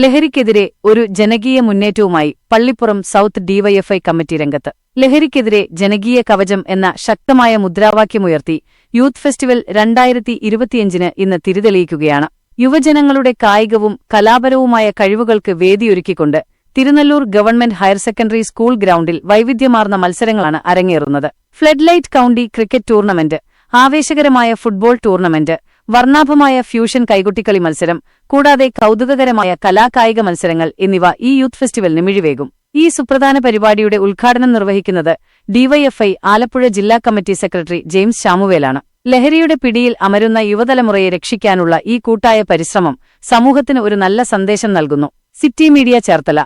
ലഹരിക്കെതിരെ ഒരു ജനകീയ മുന്നേറ്റവുമായി പള്ളിപ്പുറം സൗത്ത് ഡിവൈഎഫ്ഐ കമ്മിറ്റി രംഗത്ത്. ലഹരിക്കെതിരെ ജനകീയ കവചം എന്ന ശക്തമായ മുദ്രാവാക്യമുയർത്തി യൂത്ത് ഫെസ്റ്റിവൽ രണ്ടായിരത്തി ഇരുപത്തിയഞ്ചിന് ഇന്ന് തിരിതെളിയിക്കുകയാണ്. യുവജനങ്ങളുടെ കായികവും കലാപരവുമായ കഴിവുകൾക്ക് വേദിയൊരുക്കിക്കൊണ്ട് Thirunellur government higher secondary school ഗ്രൗണ്ടിൽ വൈവിധ്യമാർന്ന മത്സരങ്ങളാണ് അരങ്ങേറുന്നത്. ഫ്ലഡ്ലൈറ്റ് കൌണ്ടി ക്രിക്കറ്റ് ടൂർണമെന്റ് ആവേശകരമായ ഫുട്ബോൾ ടൂർണമെന്റ് വർണാഭമായ ഫ്യൂഷൻ കൈകുട്ടിക്കളി മത്സരം കൂടാതെ കൗതുകകരമായ കലാകായിക മത്സരങ്ങൾ എന്നിവ ഈ യൂത്ത് ഫെസ്റ്റിവലിന് മിഴിവേകും. ഈ സുപ്രധാന പരിപാടിയുടെ ഉദ്ഘാടനം നിർവഹിക്കുന്നത് ഡിവൈഎഫ്ഐ ആലപ്പുഴ ജില്ലാ കമ്മിറ്റി സെക്രട്ടറി ജെയിംസ് ഷാമുവേലാണ് ലഹരിയുടെ പിടിയിൽ അമരുന്ന യുവതലമുറയെ രക്ഷിക്കാനുള്ള ഈ കൂട്ടായ പരിശ്രമം സമൂഹത്തിന് ഒരു നല്ല സന്ദേശം നൽകുന്നു. City media Cherthala